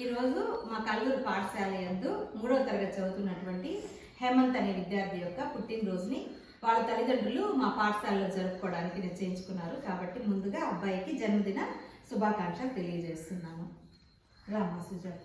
ఈరోజు మా కల్లూరు పాఠశాల యందు మూడవ తరగతి చదువుతున్నటువంటి హేమంత్ అనే విద్యార్థి యొక్క పుట్టినరోజుని వాళ్ళ తల్లిదండ్రులు మా పాఠశాలలో జరుపుకోవడానికి నిశ్చయించుకున్నారు. కాబట్టి ముందుగా అబ్బాయికి జన్మదిన శుభాకాంక్షలు తెలియజేస్తున్నాను. రామా సుజాత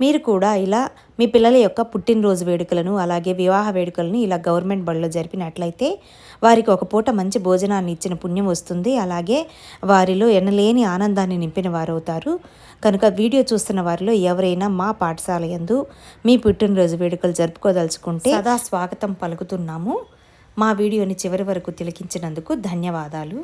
మీరు కూడా ఇలా మీ పిల్లల యొక్క పుట్టినరోజు వేడుకలను అలాగే వివాహ వేడుకలను ఇలా గవర్నమెంట్ బడిలో జరిపినట్లయితే వారికి ఒక పూట మంచి భోజనాన్ని ఇచ్చిన పుణ్యం వస్తుంది. అలాగే వారిలో ఎనలేని ఆనందాన్ని నింపిన వారు అవుతారు కనుక వీడియో చూస్తున్న వారిలో ఎవరైనా మా పాఠశాల యందు మీ పుట్టినరోజు వేడుకలు జరుపుకోదలుచుకుంటే సదా స్వాగతం పలుకుతున్నాము. మా వీడియోని చివరి వరకు తిలకించినందుకు ధన్యవాదాలు.